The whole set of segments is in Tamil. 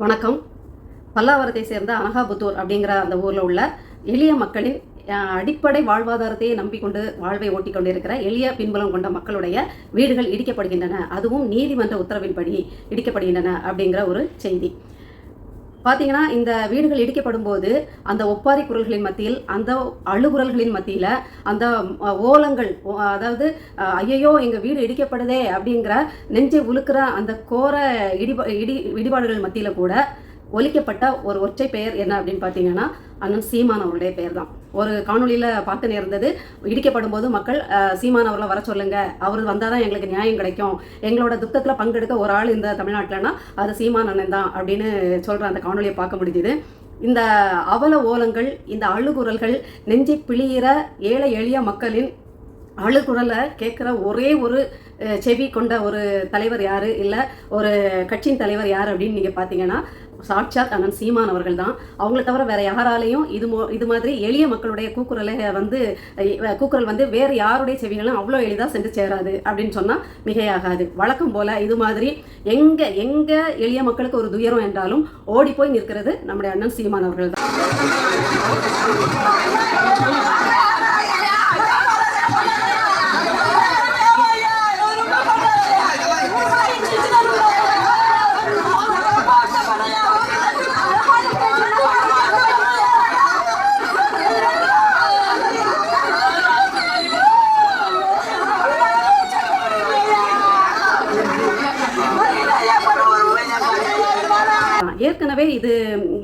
வணக்கம். பல்லாவரத்தை சேர்ந்த அனகாபுத்தூர் அப்படிங்கிற அந்த ஊரில் உள்ள எளிய மக்களின் அடிப்படை வாழ்வாதாரத்தையே நம்பிக்கொண்டு வாழ்வை ஓட்டிக்கொண்டிருக்கிற எளிய பின்புலம் கொண்ட மக்களுடைய வீடுகள் இடிக்கப்படுகின்றன. அதுவும் நீதிமன்ற உத்தரவின்படி இடிக்கப்படுகின்றன அப்படிங்கிற ஒரு செய்தி. பார்த்தீங்கன்னா இந்த வீடுகள் இடிக்கப்படும் போது அந்த ஒப்பாரி குரல்களின் மத்தியில் அந்த அழுகுரல்களின் மத்தியில் அந்த ஓலங்கள் அதாவது ஐயையோ எங்கள் வீடு இடிக்கப்படுதே அப்படிங்கிற நெஞ்சை உலுக்கிற அந்த கோர இடிபா இடி இடிபாடுகள் மத்தியில் கூட ஒலிக்கப்பட்ட ஒரு ஒற்றை பெயர் என்ன அப்படின்னு பார்த்தீங்கன்னா அண்ணன் சீமான் அவருடைய பெயர் தான் ஒரு காணொளியில் பார்த்து நேர்ந்தது. இடிக்கப்படும் போது மக்கள் சீமான் அவர்களை வர சொல்லுங்க. அவர் வந்தால் தான் எங்களுக்கு நியாயம் கிடைக்கும். எங்களோட துக்கத்தில் பங்கெடுக்க ஒரு ஆள் இந்த தமிழ்நாட்டில்னா அது சீமான் அண்ணன் தான் அப்படின்னு சொல்கிற அந்த காணொலியை பார்க்க முடிஞ்சுது. இந்த அவல ஓலங்கள் இந்த அழுகுரல்கள் நெஞ்சை பிழியிற ஏழை எளிய மக்களின் அழுகுரலை கேட்குற ஒரே ஒரு செவி கொண்ட ஒரு தலைவர் யார்? இல்லை ஒரு கட்சியின் தலைவர் யார் அப்படின்னு நீங்கள் பார்த்தீங்கன்னா சாட்சாத் அண்ணன் சீமான் அவர்கள் தான் அவங்கள தவிர வேற யாராலையும் இது மோ இது மாதிரி எளிய மக்களுடைய கூக்குரலை வந்து கூக்குரல் வந்து வேறு யாருடைய செவிகளும் அவ்வளோ எளிதாக சென்று சேராது அப்படின்னு சொன்னால் மிகையாகாது. வழக்கம் போல இது மாதிரி எங்கே எங்கே எளிய மக்களுக்கு ஒரு துயரம் என்றாலும் ஓடி போய் நிற்கிறது நம்முடைய அண்ணன் சீமான் அவர்கள் தான் ஏற்கனவே இது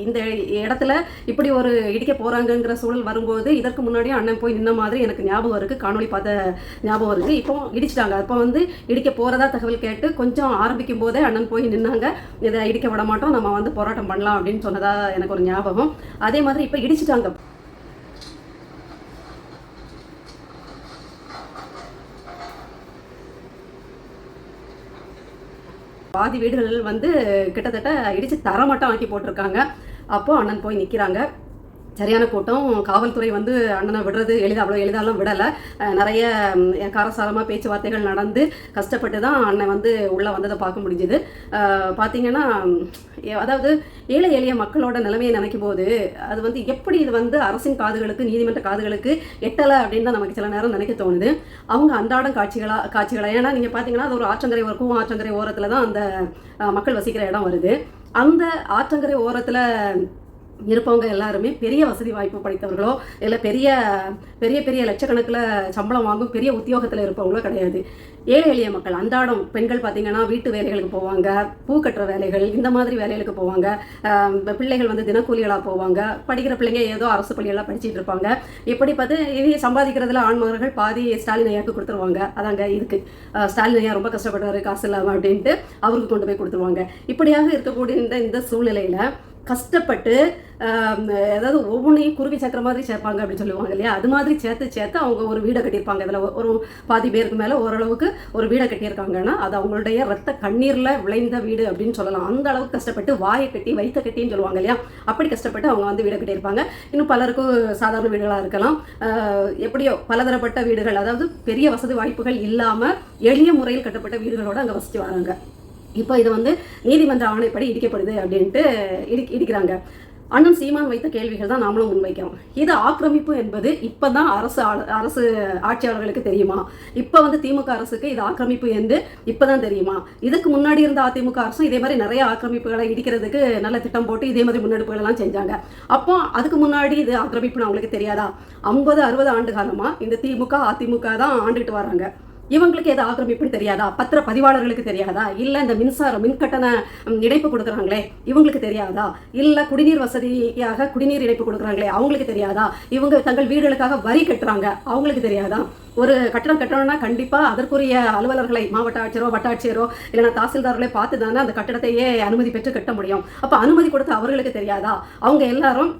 இந்த இடத்துல இப்படி ஒரு இடிக்க போகிறாங்கங்கிற சூழல் வரும்போது இதற்கு முன்னாடியும் அண்ணன் போய் நின்ன மாதிரி எனக்கு ஞாபகம் இருக்குது காணொளி பார்த்த ஞாபகம் இருக்குது இப்போ இடிச்சிட்டாங்க. அப்போ வந்து இடிக்க போகிறதா தகவல் கேட்டு கொஞ்சம் ஆரம்பிக்கும் போதே அண்ணன் போய் நின்னாங்க. இதை இடிக்க விட மாட்டோம். நம்ம வந்து போராட்டம் பண்ணலாம் அப்படின்னு சொன்னதாக எனக்கு ஒரு ஞாபகம். அதே மாதிரி இப்போ இடிச்சிட்டாங்க. பாதி வீடுகள் வந்து கிட்டத்தட்ட இடிச்சு தரமட்டம் ஆக்கி போட்டிருக்காங்க. அப்போ அண்ணன் போய் நிற்கிறாங்க சரியான கூட்டம். காவல்துறை வந்து அண்ணனை விடுறது எளிதாக அவ்வளோ எளிதாலாம் விடலை. நிறைய காரசாரமாக பேச்சுவார்த்தைகள் நடந்து கஷ்டப்பட்டு தான் அண்ணன் வந்து உள்ளே வந்ததை பார்க்க முடிஞ்சுது. பார்த்திங்கன்னா பார்த்தீங்கன்னா அதாவது ஏழை எளிய மக்களோட நிலைமையை நினைக்கும் போது அது வந்து எப்படி இது வந்து அரசின் காதுகளுக்கு நீதிமன்ற காதுகளுக்கு எட்டலை அப்படின்னு தான் நமக்கு சில நேரம் நினைக்க தோணுது. அவங்க அன்றாடம் காட்சிகளா காட்சிகளாக ஏன்னா நீங்கள் பார்த்தீங்கன்னா அது ஒரு ஆற்றங்கரை ஒரு கூவம் ஆற்றங்கரை ஓரத்தில் தான் அந்த மக்கள் வசிக்கிற இடம் வருது. அந்த ஆற்றங்கரை ஓரத்தில் இருப்பவங்க எல்லாருமே பெரிய வசதி வாய்ப்பு படைத்தவர்களோ இல்லை பெரிய பெரிய பெரிய லட்சக்கணக்கில் சம்பளம் வாங்கும் பெரிய உத்தியோகத்தில் இருப்பவங்களோ கிடையாது. ஏழை எளிய மக்கள் அன்றாடம் பெண்கள் பார்த்திங்கன்னா வீட்டு வேலைகளுக்கு போவாங்க பூ கட்டுற வேலைகள் இந்த மாதிரி வேலைகளுக்கு போவாங்க. பிள்ளைகள் வந்து தினக்கூலிகளாக போவாங்க படிக்கிற பிள்ளைங்க ஏதோ அரசு பள்ளியெல்லாம் படிச்சுட்டு இருப்பாங்க. இப்படி பார்த்து இது சம்பாதிக்கிறதுல ஆண்மகர்கள் பாதி ஸ்டாலின் ஐயாவுக்கு கொடுத்துருவாங்க. அதாங்க இதுக்கு. ஸ்டாலின் ஐயா ரொம்ப கஷ்டப்படுறாரு காசு இல்லாமல் அப்படின்ட்டு அவருக்கு கொண்டு போய் கொடுத்துருவாங்க. இப்படியாக இருக்கக்கூடிய இந்த இந்த சூழ்நிலையில் கஷ்டப்பட்டு ஏதாவது அதாவது ஒவ்வொன்றையும் குருவி சேர்க்குற மாதிரி சேர்ப்பாங்க அப்படின்னு சொல்லுவாங்க இல்லையா? அது மாதிரி சேர்த்து சேர்த்து அவங்க ஒரு வீடை கட்டியிருப்பாங்க. இதில் ஒரு பாதி பேருக்கு மேலே ஓரளவுக்கு ஒரு வீடை கட்டியிருக்காங்கன்னா அது அவங்களுடைய ரத்த கண்ணீரில் விளைந்த வீடு அப்படின்னு சொல்லலாம். அந்த அளவுக்கு கஷ்டப்பட்டு வாயை கட்டி வைத்த கட்டின்னு சொல்லுவாங்க இல்லையா? அப்படி கஷ்டப்பட்டு அவங்க வந்து வீடை கட்டியிருப்பாங்க. இன்னும் பலருக்கும் சாதாரண வீடுகளாக இருக்கலாம். எப்படியோ பலதரப்பட்ட வீடுகள் அதாவது பெரிய வசதி வாய்ப்புகள் இல்லாமல் எளிய முறையில் கட்டப்பட்ட வீடுகளோடு அங்கே வசித்து வராங்க. இப்போ இது வந்து நீதிமன்ற ஆணைப்படி இடிக்கப்படுது அப்படின்ட்டு இடி இடிக்கிறாங்க. அண்ணன் சீமான் வைத்த கேள்விகள் தான் நாமளும் முன்வைக்கிறோம். இது ஆக்கிரமிப்பு என்பது இப்போ தான் அரசு அரசு ஆட்சியாளர்களுக்கு தெரியுமா? இப்போ வந்து திமுக அரசுக்கு இது ஆக்கிரமிப்பு என்று இப்போ தான் தெரியுமா? இதுக்கு முன்னாடி இருந்த அதிமுக அரசும் இதே மாதிரி நிறைய ஆக்கிரமிப்புகளை இடிக்கிறதுக்கு நல்ல திட்டம் போட்டு இதே மாதிரி முன்னெடுப்புகள் எல்லாம் செஞ்சாங்க. அப்போ அதுக்கு முன்னாடி இது ஆக்கிரமிப்புன்னு அவங்களுக்கு தெரியாதா? ஐம்பது அறுபது ஆண்டு காலமாக இந்த திமுக அதிமுக தான் ஆண்டுகிட்டு வராங்க. இவங்களுக்கு எது ஆக்கிரமிப்புன்னு தெரியாதா? பத்திர பதிவாளர்களுக்கு தெரியாதா? இல்லை இந்த மின்சாரம் மின்கட்டண இணைப்பு கொடுக்குறாங்களே இவங்களுக்கு தெரியாதா? இல்லை குடிநீர் வசதியாக குடிநீர் இணைப்பு கொடுக்குறாங்களே அவங்களுக்கு தெரியாதா? இவங்க தங்கள் வீடுகளுக்காக வரி கட்டுறாங்க அவங்களுக்கு தெரியாதா? ஒரு கட்டணம் கட்டணும்னா கண்டிப்பாக அதற்குரிய அலுவலர்களை மாவட்ட ஆட்சியரோ வட்டாட்சியரோ இல்லைனா தாசில்தார்களே பார்த்து தானே அந்த கட்டடத்தையே அனுமதி பெற்று கட்ட முடியும். அப்போ அனுமதி கொடுத்த அவர்களுக்கு தெரியாதா? அவங்க எல்லாரும்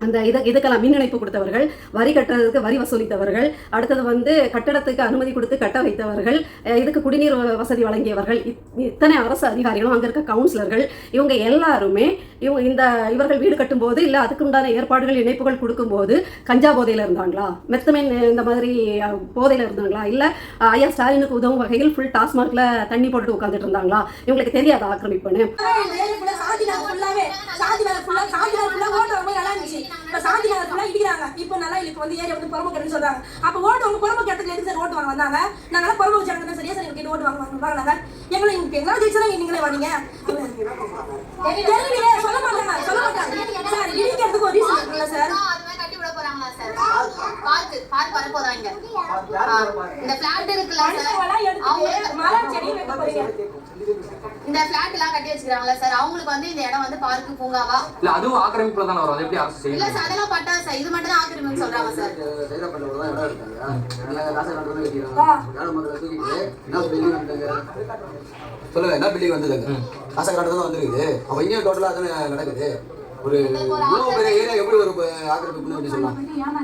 அந்த இத இதுக்கெல்லாம் மின் இணைப்பு கொடுத்தவர்கள் வரி கட்டுறதுக்கு வரி வசூலித்தவர்கள் அடுத்தது வந்து கட்டடத்துக்கு அனுமதி கொடுத்து கட்ட வைத்தவர்கள் இதுக்கு குடிநீர் வ- வசதி வழங்கியவர்கள் இத்- இத்தனை அரசு அதிகாரிகளும் அங்கே இருக்க கவுன்சிலர்கள் இவங்க எல்லாருமே இவங்க இந்த இவர்கள் வீடு கட்டும்போது இல்லை அதுக்கு உண்டான ஏற்பாடுகள் இணைப்புகள் கொடுக்கும்போது கஞ்சா போதையில் இருந்தாங்களா? மெத்தமேன் இந்த மாதிரி போதையில் இருந்தாங்களா? இல்லை ஐயா ஸ்டாலினுக்கு உதவும் வகையில் ஃபுல் டாஸ்மார்க்ல தண்ணி போட்டுட்டு உட்காந்துட்டு இருந்தாங்களா? இவங்களுக்கு தெரியாத ஆக்கிரமிப்புன்னு? இப்ப சாந்தி நகர் ஃபுல்லா இடிக்கிறாங்க. இப்போ நல்லா இல்ல இப்போ வந்து ஏரியா வந்து புறமுக்கன்னு சொல்றாங்க. அப்ப ஓட்டு உங்க புறமுக்கு இடத்துக்கு எதுக்கு சார் ஓட்டு வாங்க வந்தாங்க நாங்க புறமுக்கு ஜனங்க தான் சரியா சார் எங்களுக்கு ஓட்டு வாங்க வாங்க வாங்கினாங்க எங்களை இங்க எல்லாம் ஜெயிச்சா நீங்களே வாங்க தெரியலையே சொல்ல மாட்டாங்க சொல்ல மாட்டாங்க. சார் இடிக்கிறதுக்கு ஒரு ரீசன் இருக்குல்ல சார்? அது மாதிரி கட்டி விட போறாங்களா சார்? பார்க் பார்க் வர போறாங்க இந்த பிளாட் இருக்குல்ல மலர் செடி வைக்க போறீங்க. இந்த பிளாட் எல்லாம் கட்டி வச்சுக்கிறாங்களா சார் அவங்களுக்கு வந்து இந்த இடம் வந்து பார்க்கு பூங்காவா? இல்ல அதுவும் ஆக்கிரமிப்புல தானே வரும். அது எப்படி அரசு இல்ல சார் அதெல்லாம் பட்டா சார் இது மட்டும் தான் ஆக்கிரமிப்பு சொல்றாங்க சார் சைதாப்பேட்டையில தான் இடம் எடுத்தாங்க. எல்லாம் காசை கட்டுறது மக்களை தூக்கிட்டு என்ன building வந்தாங்க? சொல்லுங்க என்ன பில்டிங் வந்ததுங்க? காசை கட்டுறது தான் வந்துருக்குது. அப்ப இங்கேயும் டோட்டலா தானே நடக்குது? ஒரு இவ்வளவு பெரிய ஏரியா எப்படி ஒரு ப- ஆக்கிரமிப்புன்னு எப்படி சொல்லலாம்.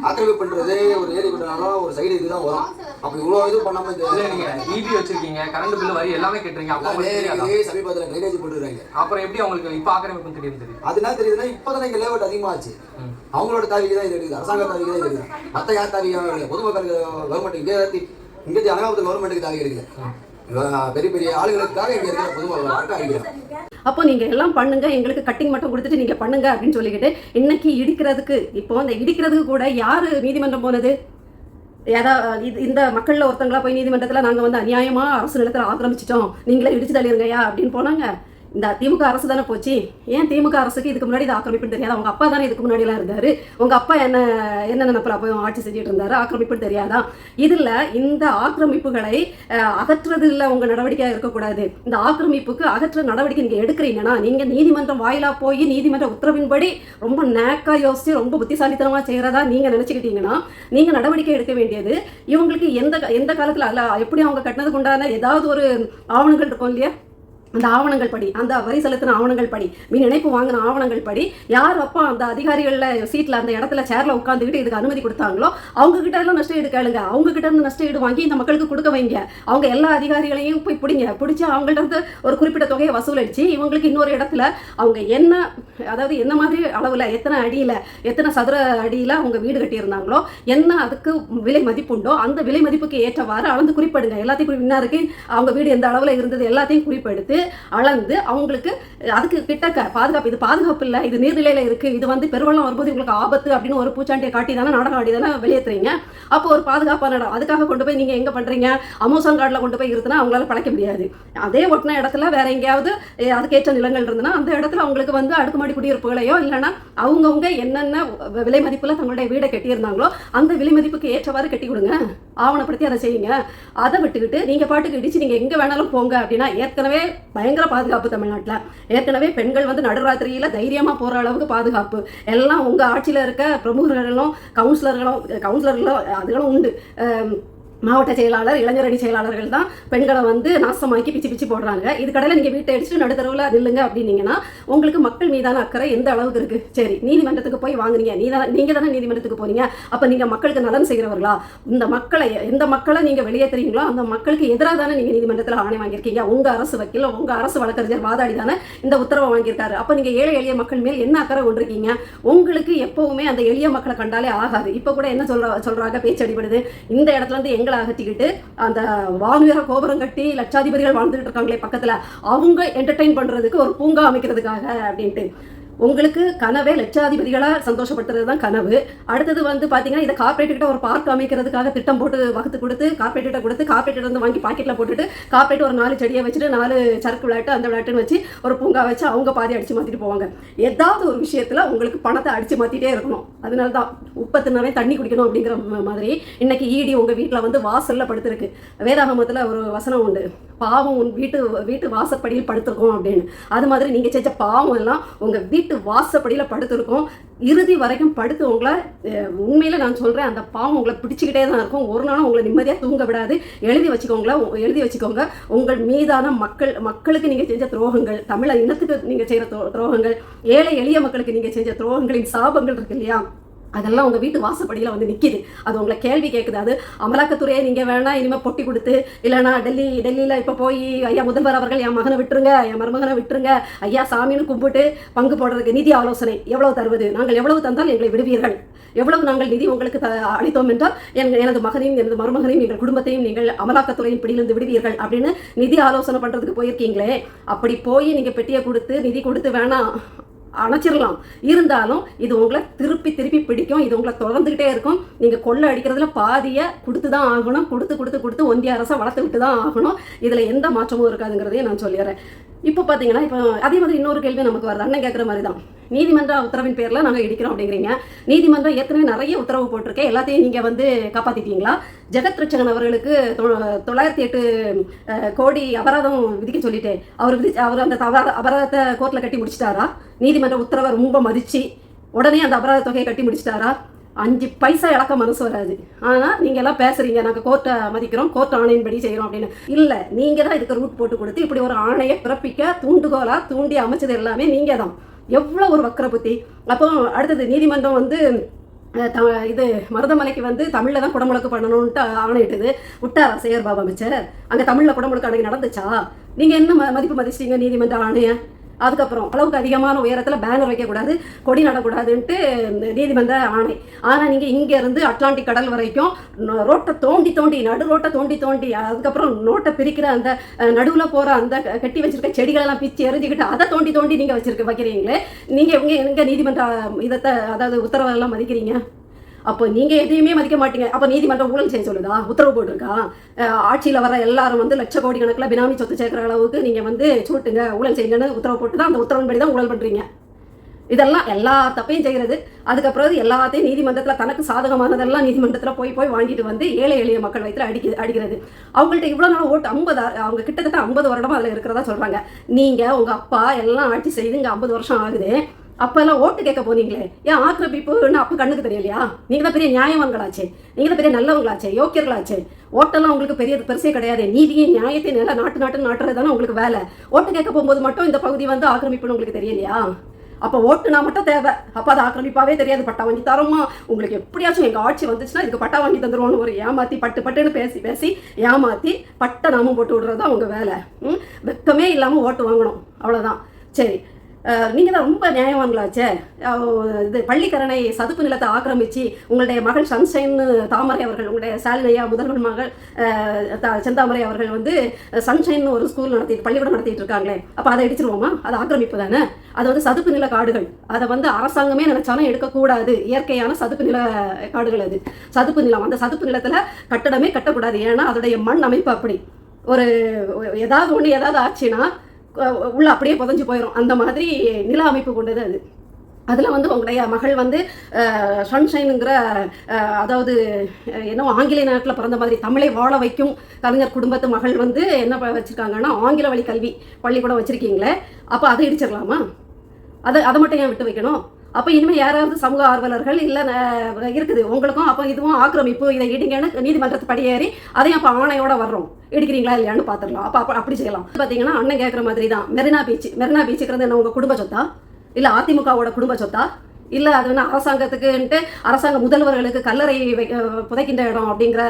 ஆக்கிரமிப்பு பண்றது ஒரு ஏரி கொண்டாலும் ஒரு சைடு இதுதான் வரும். அப்ப இவ்வளவு இது பண்ணாம இந்த இல்ல நீங்க இபி வச்சிருக்கீங்க கரண்ட் பில் வரி எல்லாமே கட்டுறீங்க அப்ப உங்களுக்கு சமீபத்துல ட்ரைனேஜ் போட்டுருக்காங்க. அப்புறம் எப்படி அவங்களுக்கு இப்ப ஆக்கிரமிப்பு திடீர்னு தெரியும்? அது என்ன தெரியுதுன்னா இப்போதான் இங்க லேஅவுட் அதிகமாச்சு. அவங்களோட தாவிக்கு தான் இது இருக்குது அரசாங்க தாவிக்கு தான் இருக்குது. மற்ற யார் தாவிக்கும் இல்லை பொதுமக்களுக்கு கவர்மெண்ட் இங்கே இங்கே அனகாபத்து கவர்மெண்ட்டுக்கு தாவி இருக்குது. பெரிய பெரிய ஆளுகளுக்காக இங்க இருக்கிற பொதுமக்கள் அப்போ நீங்க எல்லாம் பண்ணுங்க எங்களுக்கு கட்டிங் மட்டும் கொடுத்துட்டு நீங்க பண்ணுங்க அப்படின்னு சொல்லிக்கிட்டு இன்னைக்கு இடிக்கிறதுக்கு இப்போ அந்த இடிக்கிறதுக்கு கூட யாரு நீதிமன்றம் போனது? ஏதாவது இது இந்த மக்கள்ல ஒருத்தங்களா போய் நீதிமன்றத்துல நாங்க வந்து அநியாயமா அரசு நிலத்துல ஆக்கிரமிச்சிட்டோம். நீங்களே இடிச்சு தள்ளிருங்கயா அப்படின்னு போனாங்க. இந்த திமுக அரசு தானே போச்சு? ஏன் திமுக அரசுக்கு இதுக்கு முன்னாடி இது ஆக்கிரமிப்புன்னு தெரியாதா? உங்க அப்பா தானே இதுக்கு முன்னாடிலாம் இருந்தார். இருந்தாரு உங்க அப்பா என்ன என்ன நினைப்பில் போய் ஆட்சி செஞ்சுட்டு இருந்தாரு. ஆக்கிரமிப்புன்னு தெரியாதா? இதுல இந்த ஆக்கிரமிப்புகளை அஹ், அகற்றுறதுல உங்க இருக்கக்கூடாது. இந்த ஆக்கிரமிப்புக்கு அகற்ற நடவடிக்கை நீங்க எடுக்கிறீங்கன்னா நீங்க நீதிமன்றம் வாயிலா போய் நீதிமன்ற உத்தரவின்படி ரொம்ப நேக்கா யோசிச்சு ரொம்ப புத்திசாலித்தனமா செய்யறதா நீங்க நினைச்சுக்கிட்டீங்கன்னா நீங்க நடவடிக்கை எடுக்க வேண்டியது. இவங்களுக்கு எந்த எந்த காலத்துல அல்ல எப்படி அவங்க கட்டினதுக்கு உண்டான ஏதாவது ஒரு ஆவணங்கள் இருக்கும் இல்லையா? அந்த ஆவணங்கள் படி அந்த வரி செலுத்தின ஆவணங்கள் படி மின் இணைப்பு வாங்கின ஆவணங்கள் படி யார் அப்பா அந்த அதிகாரிகள்ல சீட்ல அந்த இடத்துல சேர்ல உட்காந்துக்கிட்டு இதுக்கு அனுமதி கொடுத்தாங்களோ அவங்க கிட்ட எல்லாம் நஷ்ட ஈடு கேளுங்க. அவங்க கிட்ட இருந்து நஷ்ட ஈடு வாங்கி இந்த மக்களுக்கு கொடுக்க வைங்க. அவங்க எல்லா அதிகாரிகளையும் போய் பிடிங்க. பிடிச்சி அவங்கள்ட்ட இருந்து ஒரு குறிப்பிட்ட தொகையை வசூலிச்சு இவங்களுக்கு இன்னொரு இடத்துல அவங்க என்ன அதாவது என்ன மாதிரி அளவுல எத்தனை அடியில எத்தனை சதுர அடியில அவங்க வீடு கட்டியிருந்தாங்களோ என்ன அதுக்கு விலை மதிப்புண்டோ அந்த விலை மதிப்புக்கு ஏற்றவாறு அளந்து குறிப்பிடுங்க. எல்லாத்தையும் இன்னாருக்கு அவங்க வீடு எந்த அளவுல இருந்தது எல்லாத்தையும் குறிப்பெடுத்து அளந்து அவங்களுக்கு அதுக்கு கிட்டக்க பாதுகாப்பு இது பாதுகாப்பு இல்லை இது நீர்நிலையில இருக்கு இது வந்து பெருவெள்ளம் வரும்போது உங்களுக்கு ஆபத்து அப்படின்னு ஒரு பூச்சாண்டியை காட்டி தானே நாடகம் ஆடி தானே வெளியேற்றுறீங்க அப்போ ஒரு பாதுகாப்பான இடம். அதுக்காக கொண்டு போய் நீங்க எங்க பண்றீங்க? அமோசான் கார்டில் கொண்டு போய் இருந்துனா அவங்களால பழைக்க முடியாது. அதே ஒட்டின இடத்துல வேற எங்கேயாவது அதுக்கேற்ற நிலங்கள் இருந்ததுன்னா அந்த இடத்துல அவங்களுக்கு வந்து அடுக்குமாடி குடியிருப்புகளையோ இல்லைன்னா அவங்கவுங்க என்னென்ன விலை மதிப்பில் தங்களுடைய வீடை கட்டியிருந்தாங்களோ அந்த விலை மதிப்புக்கு ஏற்றவாறு கட்டி கொடுங்க. ஆவணப்படுத்தி அதை செய்யுங்க. அதை விட்டுக்கிட்டு நீங்கள் பாட்டுக்கு இடிச்சு நீங்கள் எங்கே வேணாலும் போங்க அப்படின்னா ஏற்கனவே பயங்கர பாதுகாப்பு தமிழ்நாட்டில். ஏற்கனவே பெண்கள் வந்து நடுராத்திரியில் தைரியமாக போகிற அளவுக்கு பாதுகாப்பு. எல்லாம் உங்கள் ஆட்சியில் இருக்க பிரமுகர்களும் கவுன்சிலர்களும் கவுன்சிலர்களும் அதுகளும் உண்டு. மாவட்ட செயலாளர் இளைஞரணி செயலாளர்கள் தான் பெண்களை வந்து நாசமாக்கி பிச்சு பிச்சு போடுறாங்க. இது கடையில் நீங்கள் வீட்டை அடிச்சுட்டு நடுத்தரவில் நில்லுங்க அப்படின்னீங்கன்னா உங்களுக்கு மக்கள் மீதான அக்கறை எந்த அளவுக்கு இருக்கு? சரி நீதிமன்றத்துக்கு போய் வாங்குறீங்க நீ தான் நீங்கள் தானே நீதிமன்றத்துக்கு போறீங்க அப்போ நீங்கள் மக்களுக்கு நலன் செய்கிறவர்களா இந்த மக்களை எந்த மக்களை நீங்கள் வெளியேற்றுறீங்களோ அந்த மக்களுக்கு எதிராக தானே நீங்கள் நீதிமன்றத்தில் ஆணை வாங்கியிருக்கீங்க. உங்கள் அரசு வக்கீல் உங்கள் அரசு வழக்கறிஞர் வாதாடி தானே இந்த உத்தரவை வாங்கியிருக்காரு. அப்போ நீங்கள் ஏழை எளிய மக்கள் மேல் என்ன அக்கறை கொண்டிருக்கீங்க? உங்களுக்கு எப்பவுமே அந்த எளிய மக்களை கண்டாலே ஆகாது. இப்போ கூட என்ன சொல்ற சொல்றாங்க பேச்சு அடிபடுது. இந்த இடத்துல இருந்து எங்களை அகற்றிக்கிட்டு அந்த வானுயர கோபுரம் கட்டி லட்சாதிபதிகள் வாழ்ந்துகிட்டு இருக்காங்களே பக்கத்துல அவங்க என்டர்டெயின் பண்றதுக்கு ஒரு பூங்கா அமைக்கிறதுக்காக அப்படின்ட்டு. உங்களுக்கு கனவே லட்சாதிபதிகளாக சந்தோஷப்படுத்துறது தான் கனவு. அடுத்தது வந்து பார்த்தீங்கன்னா இதை கார்பரேட் கிட்ட ஒரு பார்க் அமைக்கிறதுக்காக திட்டம் போட்டு வகுத்து கொடுத்து கார்பரேட்ட கொடுத்து கார்பரேட் வந்து வாங்கி பாக்கெட்டில் போட்டுட்டு கார்பரேட் ஒரு நாலு செடியை வச்சுட்டு நாலு சரக்கு விளையாட்டு அந்த விளையாட்டுன்னு வச்சு ஒரு பூங்கா வச்சு அவங்க பாதி அடிச்சு மாற்றிட்டு போவாங்க. ஏதாவது ஒரு விஷயத்தில் உங்களுக்கு பணத்தை அடிச்சு மாற்றிட்டே இருக்கணும். அதனால தான் உப்பை தண்ணி குடிக்கணும் அப்படிங்கிற மாதிரி இன்னைக்கு ஈடி உங்கள் வீட்டில் வந்து வாசலில் படுத்துருக்கு. வேதாகமத்தில் ஒரு வசனம் உண்டு. பாவம் உன் வீட்டு வீட்டு வாசற்படியில் படுத்துருக்கோம் அப்படின்னு. அது மாதிரி நீங்கள் செஞ்ச பாவம் எல்லாம் உங்கள் வீட்டு வீட்டு வாசப்படியில் படுத்திருக்கோம். இறுதி வரைக்கும் படுத்து உங்களை உண்மையில் உண்மையில நான் சொல்கிறேன் அந்த பாவம் உங்களை பிடிச்சிக்கிட்டே தான் இருக்கும். ஒரு நாளும் உங்களை நிம்மதியாக தூங்க விடாது. எழுதி வச்சுக்கோங்களேன் எழுதி வச்சுக்கோங்க. உங்கள் மீதான மக்கள் மக்களுக்கு நீங்கள் செஞ்ச துரோகங்கள் தமிழ இனத்துக்கு நீங்கள் செய்கிற துரோகங்கள் ஏழை எளிய மக்களுக்கு நீங்கள் செஞ்ச துரோகங்களின் சாபங்கள் இருக்கு இல்லையா? அதெல்லாம் உங்கள் வீட்டு வாசப்படியில் வந்து நிற்கிது அது உங்களை கேள்வி கேட்குது அது அமலாக்கத்துறையை நீங்கள் வேணால் இனிமேல் பொட்டி கொடுத்து இல்லைனா டெல்லி டெல்லியில் இப்போ போய் ஐயா முதல்வர் அவர்கள் என் மகனை விட்டுருங்க என் மருமகனை விட்டுருங்க ஐயா சாமின்னு கும்பிட்டு பங்கு போடுறதுக்கு நிதி ஆலோசனை எவ்வளவு தருவது? நாங்கள் எவ்வளவு தந்தால் எங்களை விடுவீர்கள்? எவ்வளவு நாங்கள் நிதி உங்களுக்கு த அளித்தோம் என்றால் என் எனது மகனையும் எனது மருமகனையும் எங்கள் குடும்பத்தையும் நீங்கள் அமலாக்கத்துறையின் பிடியிலிருந்து விடுவீர்கள் அப்படின்னு நிதி ஆலோசனை பண்ணுறதுக்கு போயிருக்கீங்களே. அப்படி போய் நீங்கள் பெட்டியை கொடுத்து நிதி கொடுத்து வேணாம். அணைச்சிடலாம் இருந்தாலும் இது உங்களை திருப்பி திருப்பி பிடிக்கும். இது உங்களை தொடர்ந்துக்கிட்டே இருக்கும். நீங்கள் கொள்ளை அடிக்கிறதுல பாதியை கொடுத்து தான் ஆகணும். கொடுத்து கொடுத்து கொடுத்து ஒந்திய அரசை வளர்த்து விட்டு தான் ஆகணும். இதில் எந்த மாற்றமும் இருக்காதுங்கிறதையும் நான் சொல்லிடுறேன். இப்போ பார்த்தீங்கன்னா இப்போ அதே மாதிரி இன்னொரு கேள்வி நமக்கு வருது. அண்ணன் கேட்குற மாதிரி தான் நீதிமன்ற உத்தரவின் பேரில் நாங்கள் இடிக்கிறோம் அப்படிங்கிறீங்க. நீதிமன்றம் ஏற்கனவே நிறைய உத்தரவு போட்டிருக்கேன் எல்லாத்தையும் நீங்கள் வந்து காப்பாற்றிட்டீங்களா ஜெகத் ரட்சகன் அவர்களுக்கு தொ- தொள்ளாயிரத்தி எட்டு கோடி அபராதம் விதிக்க சொல்லிட்டு அவர் விதி அவர் அந்த அபராத அபராதத்தை கோர்ட்டில் கட்டி முடிச்சிட்டாரா? நீதிமன்ற உத்தரவை ரொம்ப மதித்து உடனே அந்த அபராத தொகையை கட்டி முடிச்சிட்டாரா? அஞ்சு பைசா இழக்க மனசு வராது. ஆனால் நீங்கள் எல்லாம் பேசுறீங்க நாங்கள் கோர்ட்டை மதிக்கிறோம் கோர்ட் ஆணையின்படி செய்கிறோம் அப்படின்னு. இல்லை நீங்கள் தான் இதுக்கு ரூட் போட்டு கொடுத்து இப்படி ஒரு ஆணையை பிறப்பிக்க தூண்டுகோலா தூண்டி அமைச்சது எல்லாமே நீங்கள் தான். எவ்வளோ ஒரு வக்கர புத்தி. அப்போ அடுத்தது நீதிமன்றம் வந்து த- இது மருதமலைக்கு வந்து தமிழில் தான் குடமுழக்கு பண்ணணும்ட்டு ஆணையிட்டது. விட்டாரா சேகர் பாபா அமைச்சர்? அங்கே தமிழில் குடமுழுக்கு அன்றைக்கி நடந்துச்சா? நீங்கள் என்ன ம- மதிப்பு மதிச்சிட்டீங்க நீதிமன்ற ஆணையை? அதுக்கப்புறம் அளவுக்கு அதிகமான உயரத்தில் பேனர் வைக்கக்கூடாது கொடி நடக்கூடாதுன்ட்டு இந்த நீதிமன்ற ஆணை. ஆனால் நீங்கள் இங்கேருந்து அட்லாண்டிக் கடல் வரைக்கும் ரோட்டை தோண்டி தோண்டி நடு ரோட்டை தோண்டி தோண்டி அதுக்கப்புறம் நோட்டை பிரிக்கிற அந்த நடுவில் போகிற அந்த க- கட்டி வச்சிருக்க செடிகளெல்லாம் பிச்சு எரிஞ்சுக்கிட்டு அதை தோண்டி தோண்டி நீங்கள் வச்சிருக்க வைக்கிறீங்களே? நீங்கள் எங்கே எங்கே நீதிமன்ற இதத்தை அதாவது உத்தரவெல்லாம் மதிக்கிறீங்க? அப்போ நீங்கள் எதையுமே மதிக்க மாட்டீங்க. அப்போ நீதிமன்றம் ஊழல் செய்ய சொல்லுதா? உத்தரவு போட்டிருக்கா? ஆட்சியில் வர எல்லாரும் வந்து லட்ச கோடி கணக்கில் பினாமி சொத்து சேர்க்குற அளவுக்கு நீங்கள் வந்து சூட்டுங்க ஊழல் செய்யுங்கன்னு உத்தரவு போட்டு தான் அந்த உத்தரவின்படி தான் ஊழல் பண்ணுறீங்க இதெல்லாம் எல்லா தப்பையும் செய்கிறது அதுக்கப்புறம் எல்லாத்தையும் நீதிமன்றத்தில் தனக்கு சாதகமானதெல்லாம் நீதிமன்றத்தில் போய் போய் வாங்கிட்டு வந்து ஏழை எளிய மக்கள் வயிற்றுல அடிக்க அடிக்கிறது. அவங்கள்ட்ட இவ்வளோ நாள் ஓட்டு ஐம்பது அவங்க கிட்டத்தட்ட ஐம்பது வருடமாக அதில் இருக்கிறதா சொல்கிறாங்க நீங்கள் உங்கள் அப்பா எல்லாம் ஆட்சி செய்து இங்கே ஐம்பது வருஷம் ஆகுது. அப்போல்லாம் ஓட்டு கேட்க போனீங்களே? ஏன் ஆக்கிரமிப்புன்னு அப்போ கண்ணுக்கு தெரியலையா? நீங்கள் தான் பெரிய நியாயவான்களாச்சே. நீங்கள் தான் பெரிய நல்லவங்களாச்சே யோக்கியர்களாச்சே. ஓட்டெல்லாம் உங்களுக்கு பெரிய பெருசே கிடையாது. நீதியும் நியாயத்தையும் நல்லா நாட்டு நாட்டு நாட்டுறது தானே உங்களுக்கு வேலை. ஓட்டு கேட்க போகும்போது மட்டும் இந்த பகுதி வந்து ஆக்கிரமிப்புன்னு உங்களுக்கு தெரியலையா? அப்போ ஓட்டுனா மட்டும் தேவை. அப்போ அது ஆக்கிரமிப்பாவே தெரியாது. பட்டா வாங்கி தரோமா? உங்களுக்கு எப்படியாச்சும் எங்கள் ஆட்சி வந்துச்சுன்னா இதுக்கு பட்டா வாங்கி தந்துடுவோம்னு ஒரு ஏமாற்றி பட்டு பட்டுன்னு பேசி பேசி ஏமாத்தி பட்டை நாமும் போட்டு விடுறது தான் உங்கள் வேலை வெக்கமே இல்லாமல் ஓட்டு வாங்கணும். அவ்வளோதான் சரி. நீங்கள் தான் ரொம்ப நியாயவான்களாச்சே. இது பள்ளிக்கரணை சதுப்பு நிலத்தை ஆக்கிரமிச்சு உங்களுடைய மகள் சன்ஷைன் தாமரை அவர்கள் உங்களுடைய சாலினையா முதல்வர் மகள் செந்தாமரை அவர்கள் வந்து சன்ஷைன் ஒரு ஸ்கூல் நடத்தி பள்ளிக்கூடம் நடத்திட்டு இருக்காங்களே அப்போ அதை இடிச்சிருவோமா? அது ஆக்கிரமிப்பு தானே? அது வந்து சதுப்பு நில காடுகள். அதை வந்து அரசாங்கமே நினைச்சாலும் எடுக்கக்கூடாது. இயற்கையான சதுப்பு நில காடுகள் அது. சதுப்பு நிலம். அந்த சதுப்பு நிலத்தில் கட்டடமே கட்டக்கூடாது. ஏன்னா அதோடைய மண் அமைப்பு அப்படி. ஒரு ஏதாவது ஒன்று ஏதாவது ஆச்சுன்னா உள்ள அப்படியே புதஞ்சு போயிடும் அந்த மாதிரி நில அமைப்பு கொண்டது அது. அதில் வந்து உங்களுடைய மகள் வந்து சன்ஷைனுங்கிற அதாவது என்ன ஆங்கிலேய நாட்டில் பிறந்த மாதிரி தமிழை வாழ வைக்கும் கலைஞர் குடும்பத்து மகள் வந்து என்ன ப- ஆங்கில வழி கல்வி பள்ளிக்கூடம் வச்சுருக்கீங்களே அப்போ அதை இடிச்சிடலாமா? அதை அதை மட்டும் ஏன் விட்டு வைக்கணும்? அப்போ இனிமேல் யாராவது சமூக ஆர்வலர்கள் இல்லை இருக்குது. உங்களுக்கும் அப்போ இதுவும் ஆக்கிரமிப்பு இதை இடிங்கன்னு நீதிமன்றத்து படியேறி அதையும் அப்போ ஆணையோட வர்றோம். இடிக்கிறீங்களா இல்லையான்னு பார்த்துடலாம் அப்போ அப்போ அப்படி செய்யலாம். பார்த்தீங்கன்னா அண்ணன் கேட்குற மாதிரி தான் மெரினா பீச் மெரினா பீச்சுக்கிறது என்ன உங்கள் குடும்ப சொத்தா? இல்லை அதிமுகவோட குடும்ப சொத்தா? இல்லை அது வந்து அரசாங்கத்துக்குன்ட்டு அரசாங்க முதல்வர்களுக்கு கல்லறை புதைக்கின்ற இடம் அப்படிங்கிற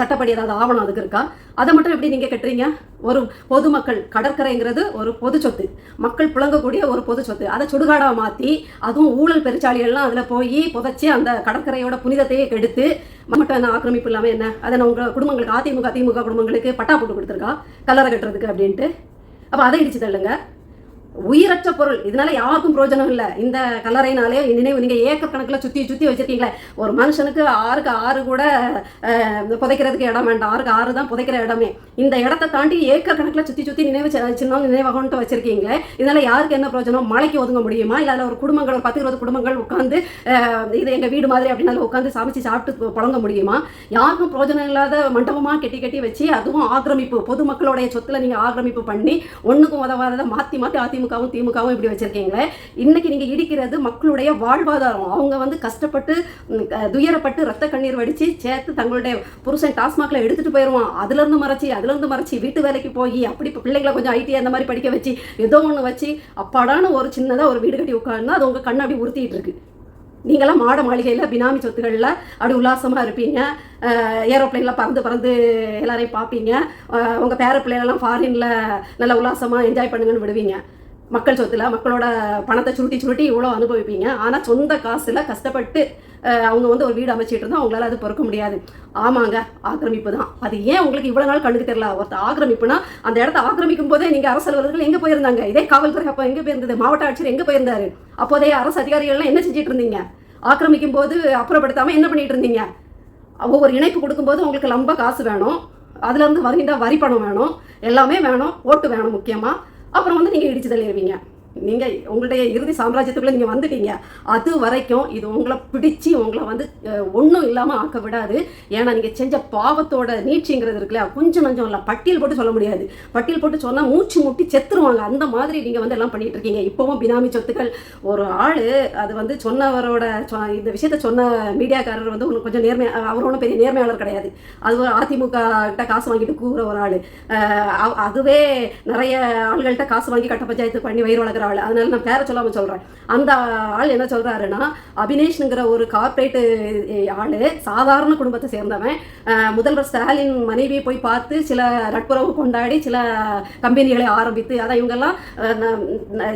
சட்டப்படி ஏதாவது ஆவணம் அதுக்கு இருக்கா? அதை மட்டும் எப்படி நீங்கள் கட்டுறீங்க? ஒரு பொதுமக்கள் கடற்கரைங்கிறது ஒரு பொது சொத்து. மக்கள் புழங்கக்கூடிய ஒரு பொது சொத்து. அதை சுடுகாடாக மாற்றி அதுவும் ஊழல் பெருச்சாளிகள்லாம் அதில் போய் புதைச்சி அந்த கடற்கரையோட புனிதத்தையே கெடுத்து மட்டும் என்ன ஆக்கிரமிப்பு இல்லாமல் என்ன? அதை நான் உங்கள் குடும்பங்களுக்கு அதிமுக அதிமுக குடும்பங்களுக்கு பட்டா போட்டு கொடுத்துருக்கா? கல்லறை கட்டுறதுக்கு அப்படின்ட்டு. அப்போ அதை இடிச்சு தள்ளுங்க. உயிரற்ற பொருள். இதனால யாருக்கும் பிரயோஜனம் இல்லை. இந்த கல்லறைனாலே நினைவு. நீங்கள் ஏக்கர் கணக்கில் சுற்றி சுற்றி வச்சிருக்கீங்களே. ஒரு மனுஷனுக்கு ஆறுக்கு ஆறு கூட புதைக்கிறதுக்கு இடம் வேண்டாம். ஆறுக்கு ஆறு தான் புதைக்கிற இடமே. இந்த இடத்த தாண்டி ஏக்கர் கணக்கில் சுற்றி சுற்றி நினைவு சின்ன நினைவகம்ட்டு வச்சுருக்கீங்களே. இதனால யாருக்கு என்ன பிரயோஜனம்? மலைக்கு ஒதுங்க முடியுமா? இல்லை அதில் ஒரு குடும்பங்கள் ஒரு பத்து இருபது குடும்பங்கள் உட்காந்து இது எங்கள் வீடு மாதிரி அப்படின்னால உட்காந்து சமைச்சு சாப்பிட்டு புழங்க முடியுமா? யாருக்கும் பிரயோஜனம் இல்லாத மண்டபமாக கெட்டி கட்டி வச்சு அதுவும் ஆக்கிரமிப்பு. பொதுமக்களுடைய சொத்துல நீங்கள் ஆக்கிரமிப்பு பண்ணி ஒன்றுக்கும் உதவாததை மாற்றி மாற்றி அதிமுக அதிமுகவும் திமுகவும் இப்படி வச்சிருக்கீங்களே. இன்னைக்கு நீங்க இடிக்கிறது மக்களுடைய வாழ்வாதாரம். அவங்க வந்து கஷ்டப்பட்டு துயரப்பட்டு ரத்த கண்ணீர் வடிச்சு சேர்த்து தங்களுடைய புருஷன் டாஸ்மாக்ல எடுத்துட்டு போயிடுவான் அதுல இருந்து மறைச்சி அதுல இருந்து மறைச்சி வீட்டு வேலைக்கு போய் அப்படி பிள்ளைங்களை கொஞ்சம் ஐடி அந்த மாதிரி படிக்க வச்சு ஏதோ ஒன்று வச்சு அப்பாடான ஒரு சின்னதா ஒரு வீடு கட்டி உட்கார்ந்தா அது உங்க கண்ணை அப்படி உறுத்திட்டு இருக்கு. நீங்களாம் மாட மாளிகையில் பினாமி சொத்துக்களில் அப்படி உல்லாசமாக இருப்பீங்க. ஏரோப்ளைனில் பறந்து பறந்து எல்லாரையும் பார்ப்பீங்க. உங்கள் உங்க பேர பிள்ளைகளெல்லாம் ஃபாரினில் நல்லா உல்லாசமாக என்ஜாய் பண்ணுங்கன்னு விடுவீங்க. மக்கள் சொத்துல மக்களோட பணத்தை சுருட்டி சுருட்டி இவ்வளோ அனுபவிப்பீங்க. ஆனால் சொந்த காசில் கஷ்டப்பட்டு அவங்க வந்து ஒரு வீடு அமைச்சிட்டு இருந்தால் அவங்களால அது பொறுக்க முடியாது. ஆமாங்க ஆக்கிரமிப்பு தான். அது ஏன் உங்களுக்கு இவ்வளோ நாள் கண்ணுக்கு தெரியல? ஒருத்தர் ஆக்கிரமிப்புனா அந்த இடத்த ஆக்கிரமிக்கும் போதே நீங்கள் அரசு அலுவலர்கள் எங்கே போயிருந்தாங்க? இதே காவல்துறை அப்போ எங்கே போயிருந்தது? மாவட்ட ஆட்சியர் எங்கே போயிருந்தாரு? அப்போதைய அரசு அதிகாரிகள்லாம் என்ன செஞ்சிட்டு இருந்தீங்க? ஆக்கிரமிக்கும் போது அப்புறப்படுத்தாமல் என்ன பண்ணிட்டு இருந்தீங்க? ஒவ்வொரு இணைப்பு கொடுக்கும்போது உங்களுக்கு ரொம்ப காசு வேணும். அதுலேருந்து வருகின்ற வரி பணம் வேணும். எல்லாமே வேணும். ஓட்டு வேணும் முக்கியமாக அப்புறம் வந்து நீங்கள் இடித்து தள்ளிடுவீங்க நீங்கள் உங்களுடைய இறுதி சாம்ராஜ்யத்துக்குள்ளே நீங்கள் வந்துட்டீங்க. அது வரைக்கும் இது உங்களை பிடிச்சி உங்களை வந்து ஒன்றும் இல்லாமல் ஆக்க விடாது. ஏன்னா நீங்கள் செஞ்ச பாவத்தோட நீட்சிங்கிறது இருக்குல்ல கொஞ்சம் நஞ்சம் இல்லை பட்டியல் போட்டு சொல்ல முடியாது. பட்டியல் போட்டு சொன்னால் மூச்சு முட்டி செத்துருவாங்க. அந்த மாதிரி நீங்கள் வந்து எல்லாம் பண்ணிகிட்டு இருக்கீங்க. இப்போவும் பினாமி சொத்துக்கள். ஒரு ஆள் அது வந்து சொன்னவரோட சொ- இந்த விஷயத்த சொன்ன மீடியாக்காரர் வந்து ஒன்று கொஞ்சம் நேர்மை அவர் ஒன்றும் பெரிய நேர்மையாளர் கிடையாது. அது ஒரு அதிமுக கிட்ட காசு வாங்கிட்டு கூற ஒரு ஆள். அதுவே நிறைய ஆள்கள்கிட்ட காசு வாங்கி கட்ட பஞ்சாயத்து பண்ணி வயிறு வளர்க்குற ஆள் அதனால நான் பேரை சொல்லாமல் சொல்கிறேன் அந்த ஆள் என்ன சொல்கிறாருன்னா அபினேஷ்னுங்கிற ஒரு கார்ப்பரேட்டு ஆள் சாதாரண குடும்பத்தை சேர்ந்தவன். முதல்வர் ஸ்டாலின் மனைவியை போய் பார்த்து சில நட்புறவு கொண்டாடி சில கம்பெனிகளை ஆரம்பித்து அதான் இவங்கெல்லாம்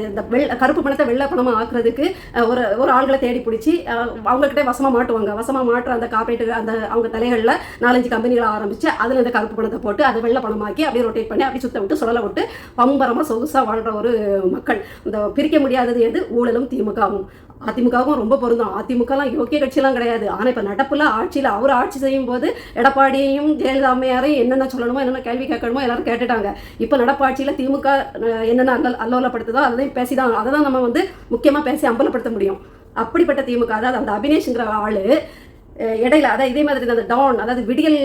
இந்த வெள்ள கருப்பு பணத்தை வெள்ளை பணமாக ஆக்குறதுக்கு ஒரு ஒரு ஆள்களை தேடி பிடிச்சி அவங்கக்கிட்டே வசமாக மாட்டுவாங்க. வசமாக மாட்டுற அந்த கார்ப்பரேட்டு அந்த அவங்க தலைகளில் நாலஞ்சு கம்பெனிகளை ஆரம்பித்து அதில் இந்த கருப்பு பணத்தை போட்டு அதை வெள்ளை பணமாக்கி அப்படியே ரொட்டேட் பண்ணி அப்படி சுத்த விட்டு சுழலை விட்டு பம்பரமாக சொகுசாக வாழ்கிற ஒரு மக்கள். இந்த பிரிக்க முடியாதது எது? ஊழலும் திமுகவும். அதிமுகவும் ரொம்ப பொருந்தும். அதிமுகலாம் யோக்கிய கட்சிலாம் கிடையாது. ஆனால் இப்போ நடப்புல ஆட்சியில் அவர் ஆட்சி செய்யும் போது எடப்பாடியையும் ஜெயலலிதா அம்மையாரையும் என்னென்ன சொல்லணுமோ என்னென்ன கேள்வி கேட்கணுமோ எல்லாரும் கேட்டுட்டாங்க. இப்போ நடப்பாட்சியில் திமுக என்னென்ன அல்ல அல்லோலப்படுத்துதோ அதையும் பேசி தான் அதை தான் நம்ம வந்து முக்கியமாக பேசி அம்பலப்படுத்த முடியும். அப்படிப்பட்ட திமுக அதாவது அந்த அபினேஷ்ங்கிற ஆள் இடையில அதான் இதே மாதிரி அந்த டான் அதாவது விடியல்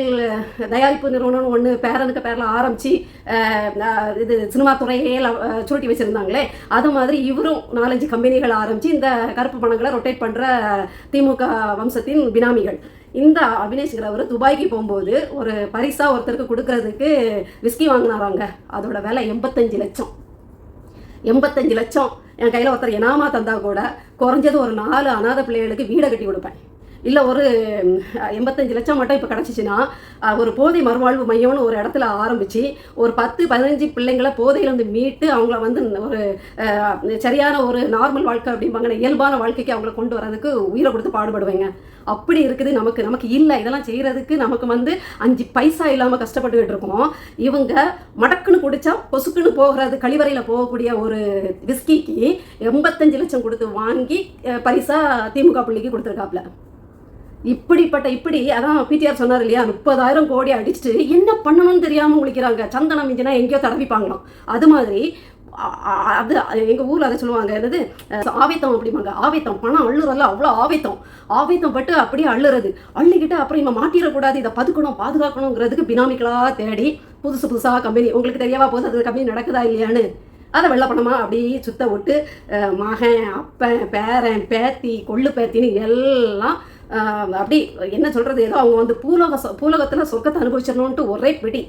தயாரிப்பு நிறுவனம்னு ஒன்று பேரனுக்கு பேரில் ஆரம்பித்து இது சினிமா துறையே சுருட்டி வச்சுருந்தாங்களே அது மாதிரி இவரும் நாலஞ்சு கம்பெனிகள் ஆரம்பித்து இந்த கருப்பு பணங்களை ரொட்டேட் பண்ணுற திமுக வம்சத்தின் பினாமிகள். இந்த அபினேஷ்கிறவர் துபாய்க்கு போகும்போது ஒரு பரிசாக ஒருத்தருக்கு கொடுக்கறதுக்கு விஸ்கி வாங்கினாராங்க. அதோட விலை எண்பத்தஞ்சு லட்சம். எண்பத்தஞ்சு லட்சம். என் கையில் ஒருத்தர் இனாமா தந்தால் கூட குறைஞ்சது ஒரு நாலு அனாதை பிள்ளைகளுக்கு வீடை கட்டி கொடுப்பேன். இல்லை ஒரு எண்பத்தஞ்சு லட்சம் மட்டும் இப்போ கிடச்சிச்சின்னா ஒரு போதை மறுவாழ்வு மையம்னு ஒரு இடத்துல ஆரம்பித்து ஒரு பத்து பதினஞ்சு பிள்ளைங்களை போதையிலேருந்து மீட்டு அவங்கள வந்து ஒரு சரியான ஒரு நார்மல் வாழ்க்கை அப்படிம்பாங்க இயல்பான வாழ்க்கைக்கு அவங்கள கொண்டு வரதுக்கு உயிரை கொடுத்து பாடுபடுவேங்க. அப்படி இருக்குது நமக்கு நமக்கு இல்லை. இதெல்லாம் செய்கிறதுக்கு நமக்கு வந்து அஞ்சு பைசா இல்லாமல் கஷ்டப்பட்டுக்கிட்டு இருக்கோம். இவங்க மடக்குன்னு குடிச்சா பொசுக்குன்னு போகிறது கழிவறையில் போகக்கூடிய ஒரு விஸ்கிக்கு எண்பத்தஞ்சு லட்சம் கொடுத்து வாங்கி பரிசா திமுக பிள்ளைக்கு கொடுத்துருக்காப்புல இப்படிப்பட்ட இப்படி அதான் பிடிஆர் சொன்னார் இல்லையா? முப்பதாயிரம் கோடி அடிச்சுட்டு என்ன பண்ணணும்னு தெரியாமல் முழிக்கிறாங்க. சந்தனம் மிஞ்சினா எங்கேயோ தடவிப்பாங்களாம். அது மாதிரி அது எங்கள் ஊரில் அதை சொல்லுவாங்க. என்னது? ஆவேத்தம் அப்படிம்பாங்க. ஆவேத்தம். பணம் அள்ளுறதுல அவ்வளோ ஆவேத்தம். ஆவேத்தம் பட்டு அப்படியே அள்ளுறது. அள்ளிக்கிட்டு அப்புறம் இவன் மாட்டிடக்கூடாது. இதை பதுக்கணும் பாதுகாக்கணுங்கிறதுக்கு பினாமிக்கலாக தேடி புதுசு புதுசாக கம்பெனி உங்களுக்கு தெரியவா போது அது கம்பெனி நடக்குதா இல்லையான்னு அதை வெள்ளை பணமா அப்படியே சுத்த விட்டு மகன் அப்பன் பேரன் பேத்தி கொள்ளு பேத்தின்னு எல்லாம் அப்படி என்ன சொல்கிறது ஏதோ அவங்க வந்து பூலோக பூலோகத்தில் சொர்க்கத்தை அனுபவிச்சிடணுன்ட்டு ஒரே பிடி.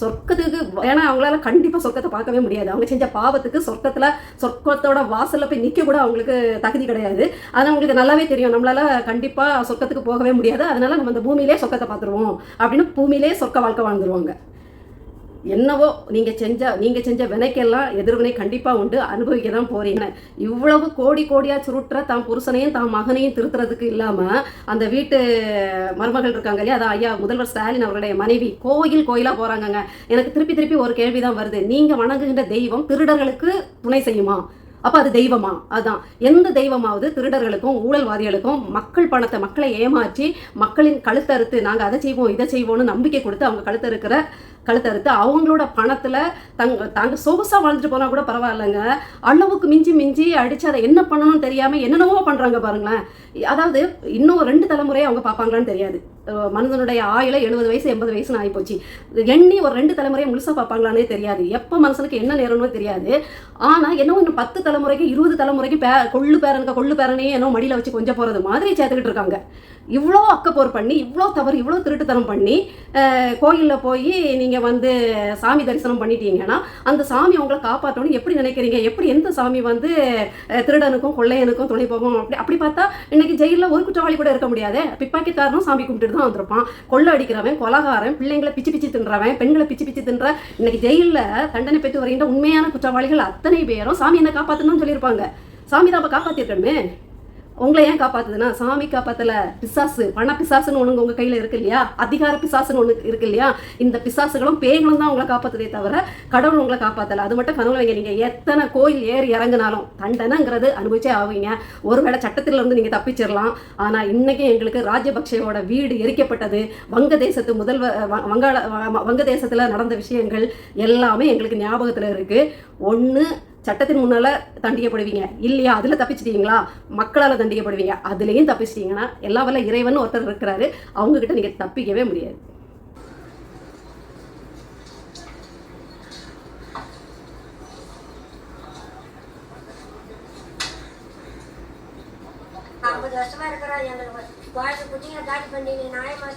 சொர்க்கத்துக்கு ஏன்னா அவங்களால கண்டிப்பாக சொர்க்கத்தை பார்க்கவே முடியாது. அவங்க செஞ்ச பாவத்துக்கு சொர்க்கத்தில் சொர்க்கத்தோட வாசலில் போய் நிற்க கூட அவங்களுக்கு தகுதி கிடையாது. அது அவங்களுக்கு நல்லாவே தெரியும். நம்மளால கண்டிப்பாக சொர்க்கத்துக்கு போகவே முடியாது. அதனால் நம்ம அந்த பூமியிலே சொர்க்கத்தை பார்த்துருவோம் அப்படின்னு பூமியிலே சொர்க்க வாழ்க்கை வாழ்ந்துருவாங்க. என்னவோ நீங்கள் செஞ்ச நீங்கள் செஞ்ச வினைக்கெல்லாம் எதிர்வினை கண்டிப்பாக உண்டு. அனுபவிக்க தான் போறீங்க. இவ்வளவு கோடி கோடியாக சுருட்டுற தான் புருஷனையும் தான் மகனையும் திருத்துறதுக்கு இல்லாமல் அந்த வீட்டு மருமகள் இருக்காங்க இல்லையா? அதான் ஐயா முதல்வர் ஸ்டாலின் அவருடைய மனைவி. கோயில் கோயிலாக போகிறாங்கங்க எனக்கு திருப்பி திருப்பி ஒரு கேள்வி தான் வருது. நீங்கள் வணங்குகின்ற தெய்வம் திருடர்களுக்கு துணை செய்யுமா? அப்போ அது தெய்வமா? அதான். எந்த தெய்வமாவது திருடர்களுக்கும் ஊழல்வாதிகளுக்கும் மக்கள் பணத்தை மக்களை ஏமாற்றி மக்களின் கழுத்தறுத்து நாங்கள் அதை செய்வோம் இதை செய்வோம்னு நம்பிக்கை கொடுத்து அவங்க கழுத்தறுக்கிற கழுத்தை அறுத்து அவங்களோட பணத்தில் தங்க தாங்க சொகுசாக வாழ்ந்துட்டு போனால் கூட பரவாயில்லைங்க. அளவுக்கு மிஞ்சி மிஞ்சி அடித்து அதை என்ன பண்ணணும்னு தெரியாமல் என்னென்னவோ பண்ணுறாங்க பாருங்களேன். அதாவது இன்னும் ரெண்டு தலைமுறையை அவங்க பார்ப்பாங்களான்னு தெரியாது. மனிதனுடைய ஆயில எழுபது வயசு எண்பது வயசுன்னு ஆகிப்போச்சு எண்ணி ஒரு ரெண்டு தலைமுறையை முழுசாக பார்ப்பாங்களானே தெரியாது. எப்போ மனசனுக்கு என்ன நேரம்னு தெரியாது. ஆனால் என்னவோ இன்னும் பத்து தலைமுறைக்கு இருபது தலைமுறைக்கு பே கொள்ளு பேரனுக்கு கொள்ளு பேரனையே என்னோ மடியில் வச்சு கொஞ்சம் போகிறது மாதிரி சேர்த்துக்கிட்டு இருக்காங்க. இவ்வளோ அக்கப்போர் பண்ணி இவ்வளோ தவறு இவ்வளோ திருட்டுத்தனம் பண்ணி கோயிலில் போய் நீங்கள் வந்து சாமி தரிசனம் பண்ணிட்டீங்கன்னா அந்த சாமி உங்களை காப்பாற்றணும்னு எப்படி நினைக்கிறீங்க? எப்படி எந்த சாமி வந்து திருடனுக்கும் கொள்ளையனுக்கும் துணை போகும்? அப்படி அப்படி பார்த்தா இன்னைக்கு ஜெயிலில் ஒரு குற்றவாளி கூட இருக்க முடியாது. பிப்பாக்கிக்காரனும் சாமி கும்பிட்டுட்டு தான் வந்திருப்பான். கொள்ளை அடிக்கிறவன் கொலகாரன் பிள்ளைங்களை பிச்சு பிச்சு தின்றவன் பெண்களை பிச்சு பிச்சு தின்ற இன்னைக்கு ஜெயிலில் தண்டனை பெற்று வருகின்ற உண்மையான குற்றவாளிகள் அத்தனை பேரும் சாமி என்ன காப்பாற்றணும்னு சொல்லியிருப்பாங்க. சாமி தான் அப்போ காப்பாற்றிருக்கணுமே உங்களை ஏன் காப்பாத்துதுன்னா சாமி காப்பாத்தல பிசாசு பண பிசாசுன்னு ஒன்று உங்க கையில இருக்கு இல்லையா? அதிகார பிசாசுன்னு ஒன்று இருக்கு இல்லையா? இந்த பிசாசுகளும் பேய்களும் தான் உங்களை காப்பாத்துதே தவிர கடவுள் உங்களை காப்பாத்தல. அது மட்டும் கனவுல வைங்க. நீங்க எத்தனை கோயில் ஏறி இறங்குனாலும் தண்டனைங்கிறது அனுபவிச்சே ஆவீங்க. ஒருவேளை சட்டத்தில் இருந்து நீங்க தப்பிச்சிடலாம் ஆனா இன்னைக்கு எங்களுக்கு ராஜபக்சேவோட வீடு எரிக்கப்பட்டது. வங்கதேசத்து முதல்வர் வ- வங்காள வ- நடந்த விஷயங்கள் எல்லாமே எங்களுக்கு ஞாபகத்துல இருக்கு. ஒன்று சட்டத்தின் முன்னால தண்டிக்கப்படுவீங்க. இல்லையா? அதில் தப்பிச்சிட்டீங்களா? மக்களால் தண்டிக்கப்படுவீங்க. அதுலேயும் தப்பிச்சிட்டீங்கன்னா எல்லா வேலை இறைவன் ஒருத்தர் இருக்கிறாரு. அவங்க கிட்ட நீங்கள் தப்பிக்கவே முடியாது. ஐம்பது வருஷமா இருக்கிறோம் எங்களுக்கு. குட்டிங்க தாட்டி பண்ணீங்க நியாயமா